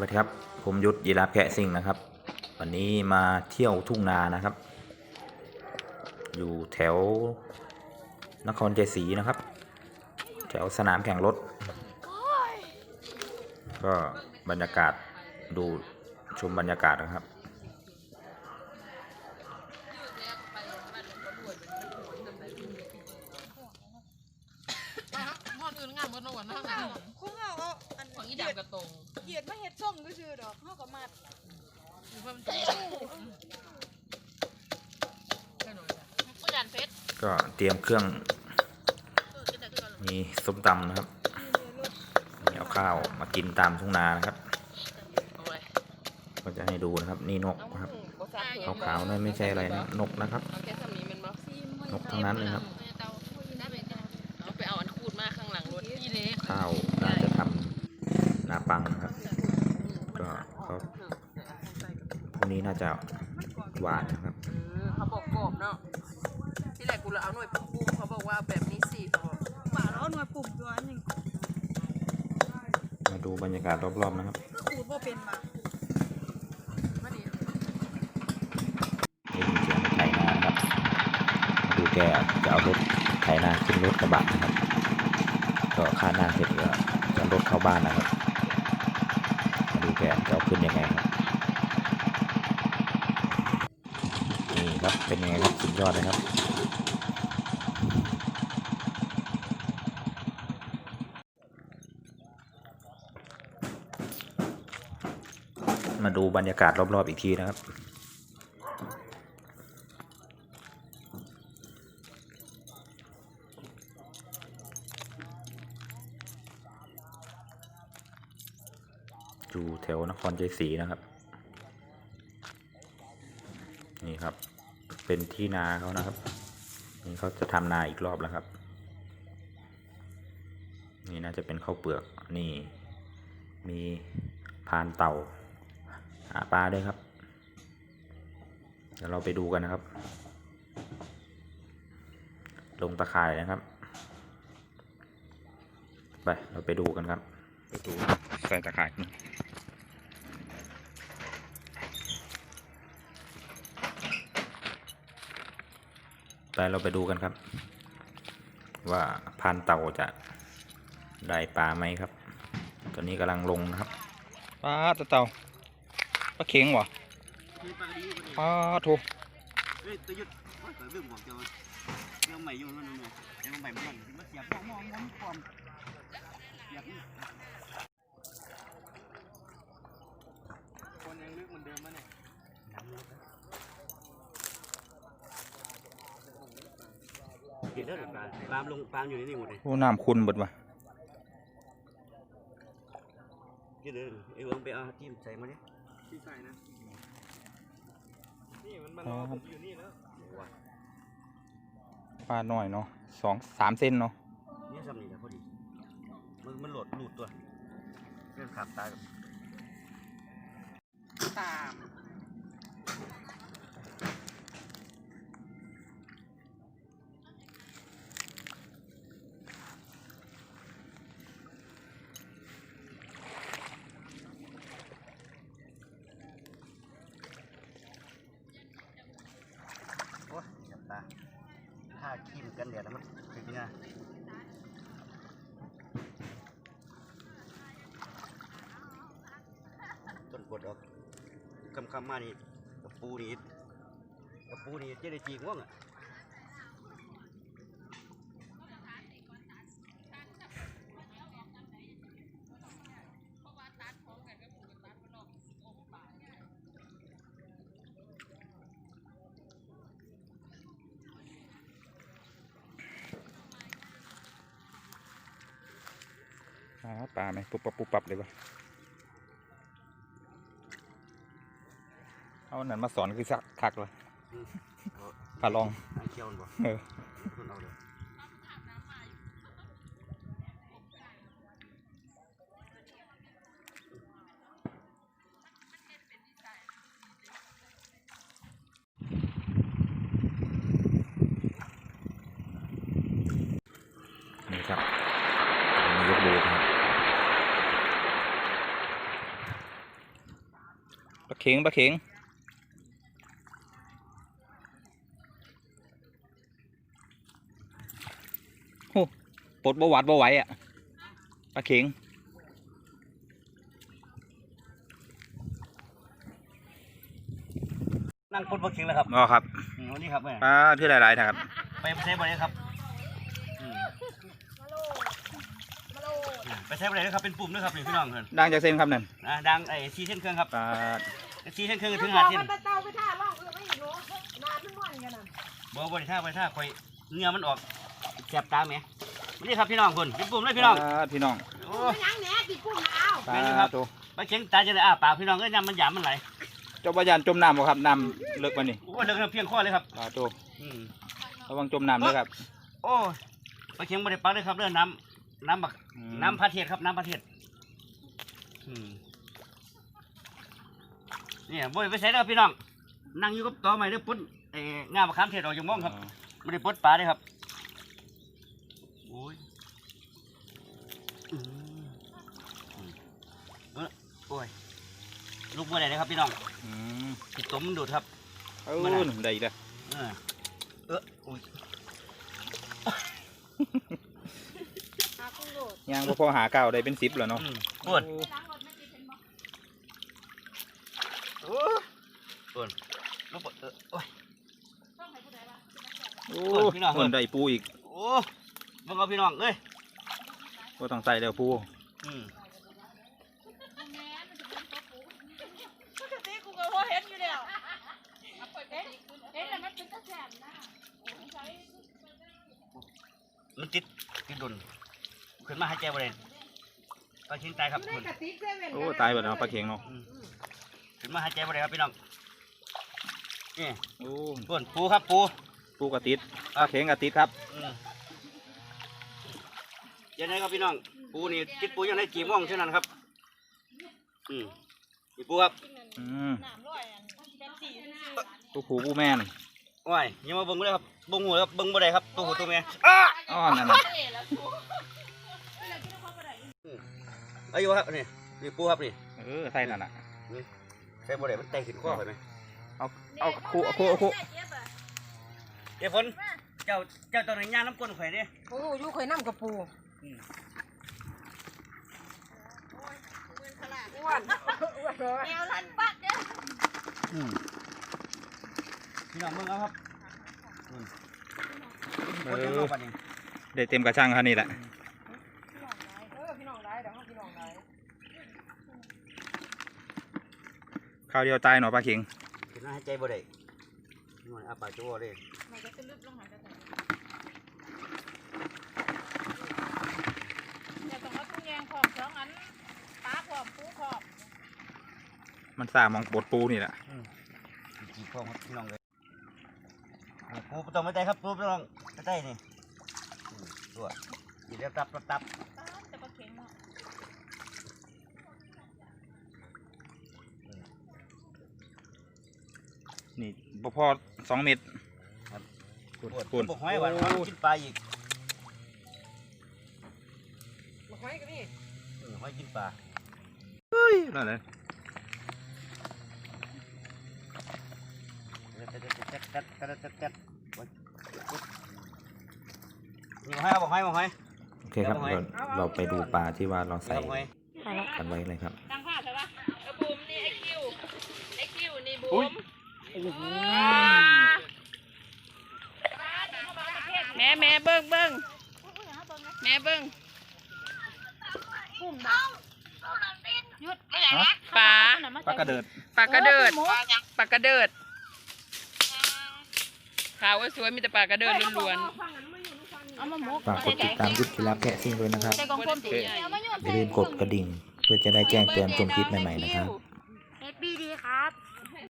วัสดีครับ ผมยุทธยีราฟแกะซิ่งนะครับ วันนี้มาเที่ยวทุ่งนานะครับ อยู่แถวนครใจศรีนะครับ แถวสนามแข่งรถ ก็บรรยากาศดูชมบรรยากาศนะครับหอดอื่นงามบนนวันข้ อันของอีเหยียดำกระตรงเหยียดมาเฮ็ดส่งก็คือดอกเฮาก็มัดมีเพิ่มเติมแค่หน่อยผู้ยันเพชรก็เตรียมเครื่องมีส้มตำนะครับมีเอาข้าวมากินตามทุ่งนานะครับ ก็จะให้ดูนะครับ นี่นกครับขาวๆนั่นไม่ใช่อะไรนะนกนะครับเอาแค่สามีมันบ่นกทั้งนั้นเลยครับเอาไปเอาอันคูดมาข้างหลังรถนี่เลยข้าวน่าจะทำนาปังนะครับ ก็เขาพรุ่งนี้น่า จะหวานนะครับเขาบอกกรอบเนาะที่แรกกูเลยเอาหน่วยปุ้มเขาบอกว่าแบบนี้สิเขาบอกป่าแล้วเอาหน่วยปุ่มตัวหนึงมาดูบรรยากาศรอบๆนะครับก็ขูดบ่เป็นมามาดิได้ยินเสียงไถนานะครับดูแกจะเอารถไถนาขึ้นรถกระบะนะครับ ก็ค่าหน้าเสร็จก็จะรถเข้าบ้านนะครับ มาดูแกจะเอาขึ้นยังไงครับ นี่ครับ เป็น ยอดเลยครับ มาดูบรรยากาศรอบ ๆ อีกทีนะครับอยู่แถวนครใจศรีนะครับ นี่ครับ เป็นที่นาเขานะครับ นี่เขาจะทำนาอีกรอบแล้วครับ นี่น่าจะเป็นข้าวเปลือกนี่ มีพานเต่าหาปลาด้วยครับ เดี๋ยวเราไปดูกันนะครับ ลงตะข่ายนะครับ ไปเราไปดูกันครับ ไปดูใส่ตะข่าย ไปเราไปดูกันครับ ว่าพานเต่าจะได้ปลาไหมครับ ตอนนี้กำลังลงนะครับปลาตะเต่าปลาเข็งวะปลาโถเฮ้ยตัวยุดโอ้ยเรื่องของเจ้าเรื่องใหม่ยู่นั่นนู่นเรื่องใหม่มันมันเสียบมองมองความเสียบคนยังลึกเหมือนเดิมมั้เนี่ย เห็นแล้วหรือเปล่าปาล์มลงปาล์มอยู่ในนี่หมดเลยโอ้น้ำคุณเบดวะที่เดินไอ้เวิร์งไปเอาจิ้มใส่มาเนี่ยที่ใส่นะ นี่มันมารอผมอยู่นี่แล้วปลาหน่อยเนาะสองสามเซนเนาะนี่ซ้ำนี่แหละพอดี มันมันโหลดหลุดตัวเรื่องขับตายตาม โอ้ยจับตา้าขี้มกันแดดแล้วมันถึงเนี่ยต้นกดออกคำคำมานี่กระปูนี่กระปูนี่เจ๊ได้จีง่วงอะ ปลาไหมปุ๊บปั๊บปุ๊บปั๊บเลยวะเอาอันนั้นมาสอนคือสักคักเลยเอาปลาลองหางเคี้ยวมันบ่เออ คนเอาเลย นี่ครับอันนี้ยกดูครับ ปลาเข็งปลาเข็งโอ้ปลดบหวัดบไหวอะปลาเข็งนั่งปนปลาเข็งแล้วครับอ๋อครับอืมวันนี้ครับแม่ปลาที่หลายๆนะครับไปใช้บ่ได้ครับอืมไปใช้บ่ได้นะครับเป็นปุ่มด้วยครับนี่พี่น้องเพิ่นดังจากเส้นครับนั่นนะดังไอ้ซีเส้นเครื่องครับปลา ซีเส้นเครื่องถึงหาเส้นมันเตาไปท่าล่องเออไม่เห็นหนูนานมันม่วนกันน่ะบ่บ่ได้ท่าบ่ได้ท่าคอยเนื้อมันออกแสบตาแหมนี่ครับพี่น้องเพิ่นเป็นปุ่มเลยพี่น้องปลาพี่น้องโอ้มันยังแหน่ติดกุ้งเอาปลาแม่นครับตัวปลาเข็งตาจะได้อ้าปากพี่น้องก็ยำมันหยามมันไหลเจ้าปลายันจมน้ำบ่ครับน้ำเลิกมานี่โอ้ยเลิกน้ำเพียงข้อเลยครับปลาตัวอืมระวังจมน้ำด้วยครับ โอ้ยปลาเข็งบ่ได้ปักเลยครับเรื่องน้ำน้ำบักอืมน้ำพระเทศครับน้ำพระเทศอืม เนี่ยบ่ได้ไปใส่แล้วพี่น้อง นั่งอยู่กับต่อไม้เด้อปุ๊ดเอ้งามมะขามเทศออกจากม่องครับไม่ได้ปุ๊ดปลาเด้อครับโอ้ยอืมเอ้อโอ้ยลูกบ่ได้เลยครับพี่น้องอืมติดตมมันดูดครับเอ้ามาน่ะได้อีกแล้วเออเออโอ้ยหากุ้งโดดย่างบ่พอหาเก่าวได้เป็นสิบแล้วเนาะอืมปวด โอ้ ปวดลูกปวดเออโอ้ยโอ้โอ้ยพี่น้องคนได้ปูอีกโอ้บังเอาพี่น้องเอ้ยก็ต้องใส่แล้วปูอืมปกติกูก็พอเห็นอยู่แล้วมันติดติดดุนขึ้นมาหายใจบ่ได้ปลาชิ้นตายครับในคุณกระติกเซเว่นโอ้ตายหมดแล้วปลาเข็งเนาะอืมขึ้นมาหายใจบ่ได้ครับพี่น้อง นี่โอ้ปวนปูครับปูปูกระติดปลาเข็งกระติดครับอืมยังไงครับพี่น้อง ปูนี่ติดปูยังไงจีม่วงเท่านั้นครับ อืมนี่ปูครับอืมน้ำร้อยอันเป็นสีซื่อปูผูปูแม่นโอ้ยอยังมาเบิ่งบ่ได้ครับเบิ่งหูครับเบิ่งบ่ได้ครับตัวหูตัวแม่อ้อนั่นน่ะอายุครับนี่นี่ปูครับนี่เออใส่นั่นน่ะใส่บ่ได้มันแตกขึ้นคอไปไหม เอาเอาคู่เอาคู่เอาคู่เดี๋ยวฝนเจ้าเจ้าตอนนี้ย่างน้ำก้นข่อยเด้โอ้ยอยู่ข่อยน้ำกระปูอืมอ้วนอ้วนเลยแนวลันปัดเด้ออืมพี่น้องเบิ่งเอาครับอืมเอคนเดียวอเอาบัดนี้ได้เต็มกระชังคันนี่แหละเออพี่น้องได้เดี๋ยวให้พี่น้องได้ข้าวเดียวตายหนอปลาเข็งเห็ นว่าหายใจบ่ได้หน่อยอาปากจะว่าเลยมันก็จะลึกลงหายไปแต่เดี๋ยวต้องเอาถุงแยงขอบสองอันปลาขอบปูขอบมันสร้างมองบดปูนี่แหละจีบพ่อครับพี่น้องเลยนี่ปูต้องไม่ได้ครับปูต้องไม่ได้นี่อืมตัวยีเรียบตับตับตับ ปลาจะปลาเข็งเนาะ นี่ บ่พอสองเม็ดปวดปุ่นปวดห้อยหวานหวานกินปลาอีกมาห้อยกันนี่เออห้อยกินปลาเฮ้ยนั่นเลยเต็ดเต็ดเต็ดเต็ดเต็ดเต็ดเต็ดโอ้ยปุ๊บนี่มาห้อยเอาบอกห้อยบอกห้อยโอเคครับเราเราไปดูปลาที่ว่าเราใส่เอาบอกห้อยกันไว้เลยครับตั้งผ้าใช่ปะเออบูมนี่ไอคิวไอคิวนี่บูอุ๊ยม แม่แม่เบิ้งเบิ้งแม่เบิ้งกุ้งบ่ยุดฮะปลาปลากระเดิดปลากระเดิดปลากระเดิดขาวสวยมีแต่ปลากระเดิดล้วนเอามาหมกฝากกดติดตามยุทธลาแกะซิ่งด้วยนะครับใส่กองพ่มสีๆเอามาโยนอย่าลืมกดกระดิ่ง เพื่อจะได้แจ้งเตือนชมคลิปใหม่ๆนะครับ